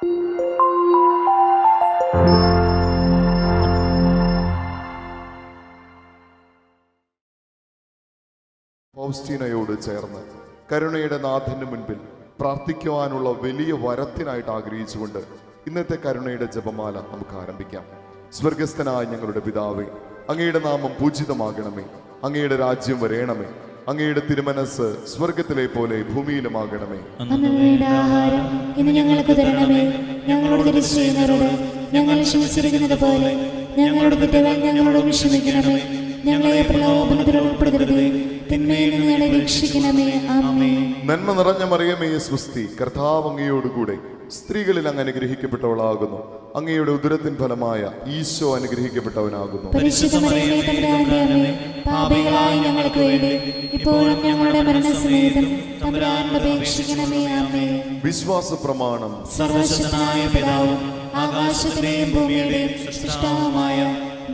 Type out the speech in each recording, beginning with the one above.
ഫൗസ്റ്റീനയോട് ചേർന്ന് കരുണയുടെ നാഥന് മുൻപിൽ പ്രാർത്ഥിക്കുവാനുള്ള വലിയ വരത്തിനായിട്ട് ആഗ്രഹിച്ചുകൊണ്ട് ഇന്നത്തെ കരുണയുടെ ജപമാല നമുക്ക് ആരംഭിക്കാം. സ്വർഗസ്ഥനായ ഞങ്ങളുടെ പിതാവേ അങ്ങയുടെ നാമം പൂജിതമാകണമേ. അങ്ങയുടെ രാജ്യം വരേണമേ. അങ്ങയുടെ തിരുമനസ് സ്വർഗത്തിലെ പോലെ ഭൂമിയിലുമാകണമേ. ആഹാരം ഇന്ന് ഞങ്ങൾക്ക് തരണമേ. ഞങ്ങളോട് തിരിച്ചു ചെയ്യുന്നവരോട് ഞങ്ങൾ ക്ഷമിച്ചിരിക്കുന്നത് പോലെ ഞങ്ങളുടെ കുറ്റങ്ങൾ ഞങ്ങളോട് ക്ഷമിക്കണമേ. ഞങ്ങളെ പ്രലോഭനത്തിൽ ഉൾപ്പെടുത്തരുതേ. തിന്മയിൽ നിന്ന് ഞങ്ങളെ രക്ഷിക്കണമേ. ആമേ നന്മ നിറഞ്ഞ മറിയമേ സ്വസ്തി. കർത്താവ് അങ്ങയോടുകൂടെ. സ്ത്രീകളിൽ അങ്ങ് അനുഗ്രഹിക്കപ്പെട്ടവളാകുന്നു. അങ്ങയുടെ ഉദരത്തിൻ ഫലമായ ഈശോ അനുഗ്രഹിക്കപ്പെട്ടവനാകുന്നു. പാപികളായ ഞങ്ങൾക്ക് വേണ്ടി ഇപ്പോഴും ഞങ്ങളുടെ വിശ്വാസ പ്രമാണം സർവശക്തനായ പിതാവും ആകാശത്തിന്റെയും ഭൂമിയുടെയും സൃഷ്ടാവുമായ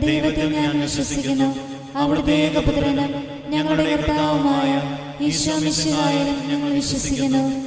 ദൈവത്തെ ഞാൻ വിശ്വസിക്കുന്നു. അവിടുത്തെ ഏകപുത്രനും ഞങ്ങളുടെ കർത്താവുമായ ഈശോ ഞങ്ങൾ വിശ്വസിക്കുന്നു.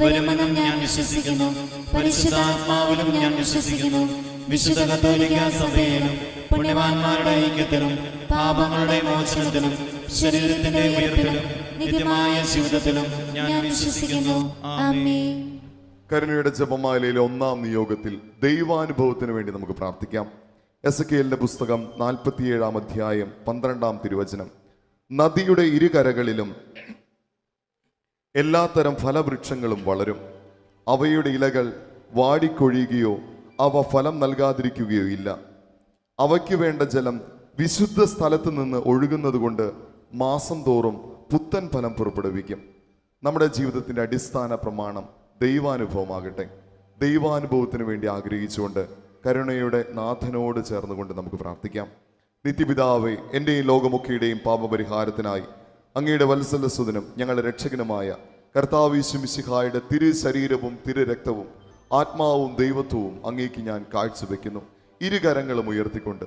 വരുമെന്നും ഞാൻ വിശ്വസിക്കുന്നു. പരിശുദ്ധാത്മാവിലും ഞാൻ വിശ്വസിക്കുന്നു. വിശുദ്ധ കത്തോലിക്ക സഭയിലും പുണ്യവാന്മാരുടെ ഐക്യത്തിലും പാപങ്ങളുടെ മോചനത്തിലും ശരീരത്തിന്റെ ഉയർപ്പിലും നിത്യമായ ജീവിതത്തിലും ഞാൻ വിശ്വസിക്കുന്നു. കരുണയുടെ ജപമാലയിലെ ഒന്നാം നിയോഗത്തിൽ ദൈവാനുഭവത്തിന് വേണ്ടി നമുക്ക് പ്രാർത്ഥിക്കാം. എസ് കെ എല്ലിന്റെ പുസ്തകം നാൽപ്പത്തിയേഴാം അധ്യായം പന്ത്രണ്ടാം തിരുവചനം. നദിയുടെ ഇരുകരകളിലും എല്ലാത്തരം ഫലവൃക്ഷങ്ങളും വളരും. അവയുടെ ഇലകൾ വാടിക്കൊഴിയുകയോ അവ ഫലം നൽകാതിരിക്കുകയോ ഇല്ല. അവയ്ക്ക് വേണ്ട ജലം വിശുദ്ധ സ്ഥലത്ത് നിന്ന് ഒഴുകുന്നത് കൊണ്ട് മാസം തോറും പുത്തൻ ഫലം പുറപ്പെടുവിക്കും. നമ്മുടെ ജീവിതത്തിന്റെ അടിസ്ഥാന പ്രമാണം ദൈവാനുഭവമാകട്ടെ. ദൈവാനുഭവത്തിന് വേണ്ടി ആഗ്രഹിച്ചുകൊണ്ട് കരുണയുടെ നാഥനോട് ചേർന്നുകൊണ്ട് നമുക്ക് പ്രാർത്ഥിക്കാം. നിത്യപിതാവേ എന്റെയും ലോകമൊക്കെയുടെയും പാപപരിഹാരത്തിനായി അങ്ങയുടെ വത്സലസുതനും ഞങ്ങളുടെ രക്ഷകനുമായ കർത്താവിശുമിശിഹായുടെ തിരു ശരീരവും തിരു രക്തവും ആത്മാവും ദൈവത്വവും അങ്ങേക്ക് ഞാൻ കാഴ്ചവെക്കുന്നു. ഇരുകരങ്ങളും ഉയർത്തിക്കൊണ്ട്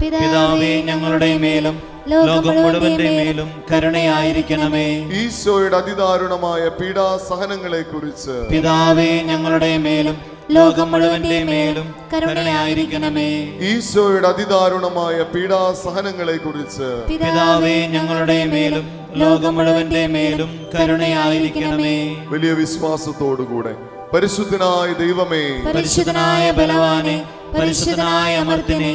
പിതാവേ ഞങ്ങളുടെ മേലും ലോകം മുഴുവന്റെ മേലും കരുണയായിരിക്കണമേ. ഈശോയുടെ അതിദാരുണമായ പീഡാസഹനങ്ങളെ കുറിച്ച് പിതാവേ ഞങ്ങളുടെ മേലും ലോകം മുഴുവന്റെ മേലും കരുണയായിരിക്കണമേ. ഈശോയുടെ അതിദാരുണമായ പീഡാസഹനങ്ങളെ കുറിച്ച് പിതാവേ ഞങ്ങളുടെ മേലും ലോകം മുഴുവന്റെ മേലും കരുണയായിരിക്കണമേ. വലിയ വിശ്വാസത്തോടുകൂടെ പരിശുദ്ധനായ ദൈവമേ പരിശുദ്ധനായ ബലവാനെ പരിശുദ്ധനായ അമർത്തിനെ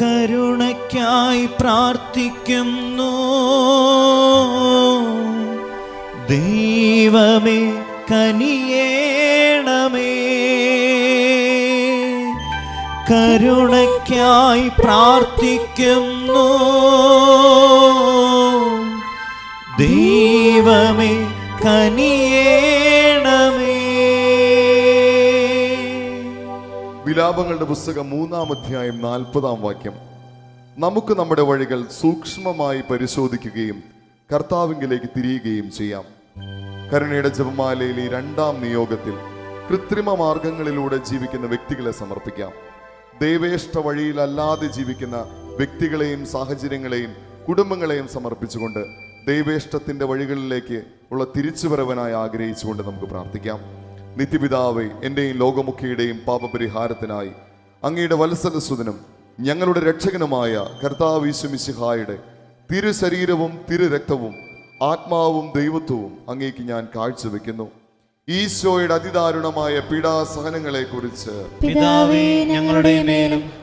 കരുണയ്ക്കായി പ്രാർത്ഥിക്കുന്നു. ദൈവമേ കനിയേണമേ. കരുണയ്ക്കായി പ്രാർത്ഥിക്കുന്നു. വിലാപങ്ങളുടെ പുസ്തകം മൂന്നാം അധ്യായം നാൽപ്പതാം വാക്യം. നമുക്ക് നമ്മുടെ വഴികൾ സൂക്ഷ്മമായി പരിശോധിക്കുകയും കർത്താവിങ്കിലേക്ക് തിരിയുകയും ചെയ്യാം. കരുണയുടെ ജപമാലയിലെ ഈ രണ്ടാം നിയോഗത്തിൽ കൃത്രിമ മാർഗങ്ങളിലൂടെ ജീവിക്കുന്ന വ്യക്തികളെ സമർപ്പിക്കാം. ദൈവേഷ്ട വഴിയിലല്ലാതെ ജീവിക്കുന്ന വ്യക്തികളെയും സാഹചര്യങ്ങളെയും കുടുംബങ്ങളെയും സമർപ്പിച്ചുകൊണ്ട് ദൈവേഷ്ടത്തിന്റെ വഴികളിലേക്ക് ഉള്ള തിരിച്ചുവരവനായി ആഗ്രഹിച്ചുകൊണ്ട് നമുക്ക് പ്രാർത്ഥിക്കാം. നിത്യപിതാവേ എന്റെയും ലോകമുഖിയുടെയും പാപപരിഹാരത്തിനായി അങ്ങയുടെ വത്സലസുതനും ഞങ്ങളുടെ രക്ഷകനുമായ കർത്താവ് ഈശ്വമിശിഹായുടെ തിരു ശരീരവും തിരു രക്തവും ആത്മാവും ദൈവത്വവും അങ്ങേക്ക് ഞാൻ കാഴ്ചവെക്കുന്നു. ഈശോയുടെ അതിദാരുണമായ പീഡാസഹനങ്ങളെ കുറിച്ച്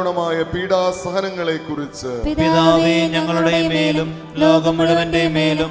അതിദാരുണമായ പീഡാസഹനങ്ങളെ കുറിച്ച് പിതാവേ ഞങ്ങളുടെ മേലും ലോകം മുഴുവന്റെ മേലും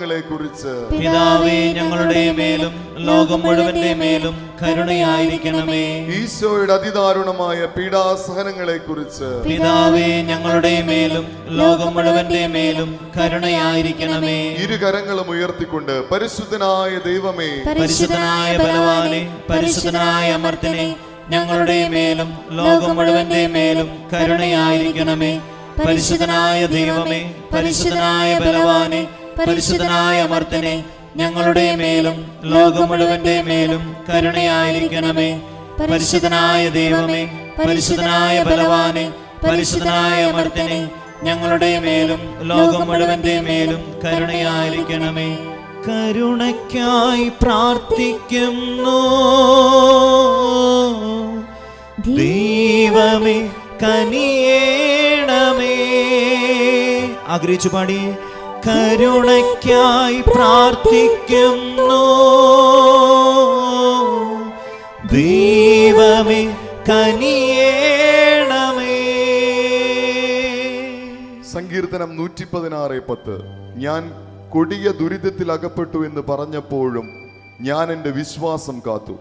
പീഡാസഹനങ്ങളെ കുറിച്ച് പിതാവേ ഞങ്ങളുടെ മേലും ലോകം മുഴുവന്റെ മേലും കരുണയായിരിക്കണമേ. ഈശോയുടെ അതിദാരുണമായ പീഡാസഹനങ്ങളെ കുറിച്ച് പിതാവേ ഞങ്ങളുടെ മേലും ലോകം മുഴുവന്റെ മേലും കരുണയായിരിക്കണമേ. ഇരു കരങ്ങളും ഉയർത്തിക്കൊണ്ട് പരിശുദ്ധനായ ദൈവമേ. പരിശുദ്ധനായ ബലവാനെ പരിശുദ്ധനായ അമർത്തിനെ ഞങ്ങളുടെ മേലും ലോകം മുഴുവന്റെ മേലും കരുണയായിരിക്കണമേ. പരിശുദ്ധനായ ദൈവമേ പരിശുദ്ധനായ ബലവാനെ പരിശുദ്ധനായ മർത്തനെ ഞങ്ങളുടെ മേലും ലോകം മുഴുവന്റെ മേലും കരുണയായിരിക്കണമേ. പരിശുദ്ധനായ ദൈവമേ പരിശുദ്ധനായ ബലവാനെ പരിശുദ്ധനായ മർത്തനെ ഞങ്ങളുടെ മേലും ലോകം മുഴുവന്റെ മേലും കരുണയായിരിക്കണമേ. കരുണയ്ക്കായി പ്രാർത്ഥിക്കുന്നു. ദൈവമേ കനിയേണമേ. ആഗ്രഹിച്ചു പാടി. കരുണയ്ക്കായി പ്രാർത്ഥിക്കുന്നു. ദൈവമേ കനിയേണമേ. സങ്കീർത്തനം നൂറ്റി പതിനാറ് പത്ത്. ഞാൻ കൊടിയ ദുരിതത്തിൽ അകപ്പെട്ടു എന്ന് പറഞ്ഞപ്പോഴും ഞാൻ എന്റെ വിശ്വാസം കാത്തു.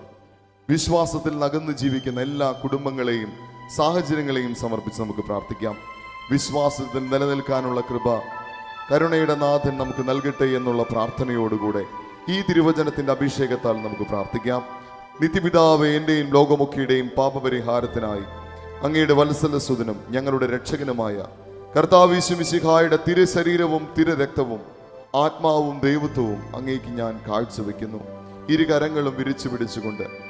വിശ്വാസത്തിൽ നകന്നു ജീവിക്കുന്ന എല്ലാ കുടുംബങ്ങളെയും സാഹചര്യങ്ങളെയും സമർപ്പിച്ച് നമുക്ക് പ്രാർത്ഥിക്കാം. വിശ്വാസത്തിൽ നിലനിൽക്കാനുള്ള കൃപ കരുണയുടെ നാഥൻ നമുക്ക് നൽകട്ടെ എന്നുള്ള പ്രാർത്ഥനയോടുകൂടെ ഈ തിരുവചനത്തിന്റെ അഭിഷേകത്താൽ നമുക്ക് പ്രാർത്ഥിക്കാം. നിത്യപിതാവ് എന്റെയും ലോകമുഖിയുടെയും പാപപരിഹാരത്തിനായി അങ്ങയുടെ വത്സലസുതനും ഞങ്ങളുടെ രക്ഷകനുമായ കർത്താവിശുമിശിഹായുടെ തിരു ശരീരവും തിരു രക്തവും ആത്മാവും ദൈവത്വവും അങ്ങേക്ക് ഞാൻ കാഴ്ചവെക്കുന്നു. ഇരു കരങ്ങളും വിരിച്ചു പിടിച്ചുകൊണ്ട്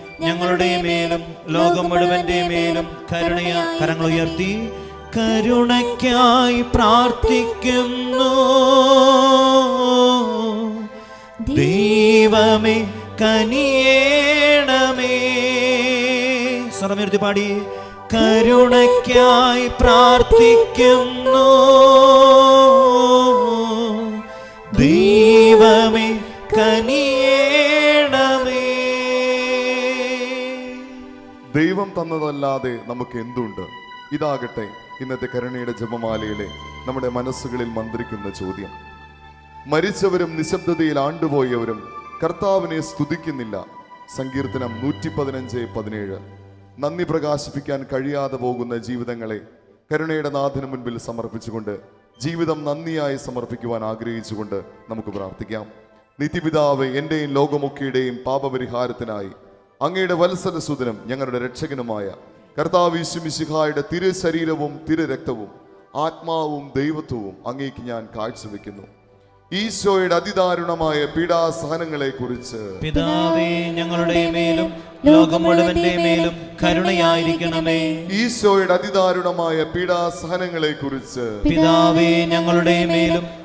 ഞങ്ങളുടെ മേലും ലോകം മുഴുവന്റെ മേലും കരുണയ കരങ്ങൾ ഉയർത്തി കരുണയ്ക്കായി പ്രാർത്ഥിക്കുന്നു. ദൈവമേ കനിയേണമേ. സ്വരമുയർത്തി പാടി. കരുണയ്ക്കായി പ്രാർത്ഥിക്കുന്നു. ദൈവമേ കനിയേണമേ ദൈവം തന്നതല്ലാതെ നമുക്ക് എന്തുണ്ട്? ഇതാകട്ടെ ഇന്നത്തെ കരുണയുടെ ജപമാലയിലെ നമ്മുടെ മനസ്സുകളിൽ മന്ത്രിക്കുന്ന ചോദ്യം. മരിച്ചവരും നിശബ്ദതയിൽ ആണ്ടുപോയവരും കർത്താവിനെ സ്തുതിക്കുന്നില്ല. സങ്കീർത്തനം നൂറ്റി പതിനഞ്ച് പതിനേഴ്. നന്ദി പ്രകാശിപ്പിക്കാൻ കഴിയാതെ പോകുന്ന ജീവിതങ്ങളെ കരുണയുടെ നാഥന് മുൻപിൽ സമർപ്പിച്ചുകൊണ്ട് ജീവിതം നന്ദിയായി സമർപ്പിക്കുവാൻ ആഗ്രഹിച്ചുകൊണ്ട് നമുക്ക് പ്രാർത്ഥിക്കാം. നിത്യപിതാവ് എന്റെയും ലോകമൊക്കെയുടെയും പാപപരിഹാരത്തിനായി അങ്ങയുടെ വത്സര സുദനം ഞങ്ങളുടെ രക്ഷകനുമായ. കർത്താവ് യേശുമിശിഹായുടെ തിരു ശരീരവും തിരു രക്തവും ആത്മാവും ദൈവത്വവും അങ്ങേക്ക് ഞാൻ കാഴ്ചവെക്കുന്നു. ഈശോയുടെ അതിദാരുണമായ പീഡാസഹനങ്ങളെ കുറിച്ച് പിതാവേ ഞങ്ങളുടെ മേലും ലോകം മുഴുവന്റെ മേലും കരുണയായിരിക്കണമേ. ഈശോയുടെ അതിദാരുണമായ പീഡാസഹനങ്ങളെ കുറിച്ച് പിതാവേ ഞങ്ങളുടെ മേലും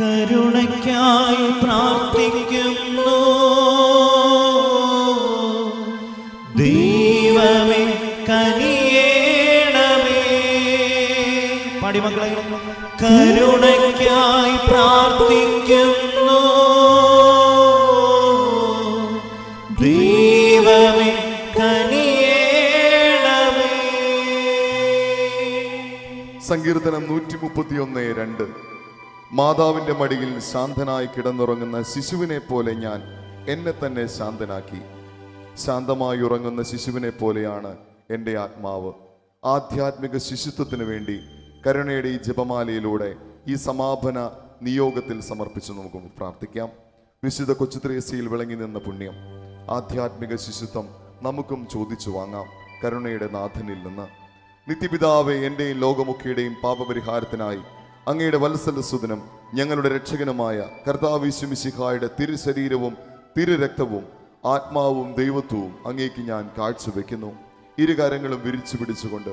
കരുണയ്ക്കായി പ്രാർത്ഥിക്കുന്നു. ദൈവമേ കനിയേണമേ. പാടിമക്കളെ കരുണയ്ക്കായി പ്രാർത്ഥിക്കുന്നു. ദൈവമേ കനിയേണമേ. സങ്കീർത്തനം നൂറ്റി മുപ്പത്തിയൊന്ന് രണ്ട്. മാതാവിന്റെ മടിയിൽ ശാന്തനായി കിടന്നുറങ്ങുന്ന ശിശുവിനെ പോലെ ഞാൻ എന്നെ തന്നെ ശാന്തനാക്കി. ശാന്തമായി ഉറങ്ങുന്ന ശിശുവിനെ പോലെയാണ് എന്റെ ആത്മാവ്. ആധ്യാത്മിക ശിശുത്വത്തിന് വേണ്ടി കരുണയുടെ ഈ ജപമാലയിലൂടെ ഈ സമാപന നിയോഗത്തിൽ സമർപ്പിച്ച് നമുക്ക് പ്രാർത്ഥിക്കാം. വിശുദ്ധ കൊച്ചുത്രേസിയിൽ വിളങ്ങി നിന്ന പുണ്യം ആധ്യാത്മിക ശിശുത്വം നമുക്കും ചോദിച്ചു വാങ്ങാം കരുണയുടെ നാഥനിൽ നിന്ന്. നിത്യപിതാവെ എന്റെയും ലോകമുഖിയുടെയും പാപപരിഹാരത്തിനായി അങ്ങയുടെ വത്സല സുദിനം ഞങ്ങളുടെ രക്ഷകനുമായ കർത്താവിശ്വമിശിഹായുടെ തിരുശരീരവും തിരുരക്തവും ആത്മാവും ദൈവത്വവും അങ്ങേക്ക് ഞാൻ കാഴ്ചവെക്കുന്നു. ഇരുകാരങ്ങളും വിരിച്ചു പിടിച്ചുകൊണ്ട്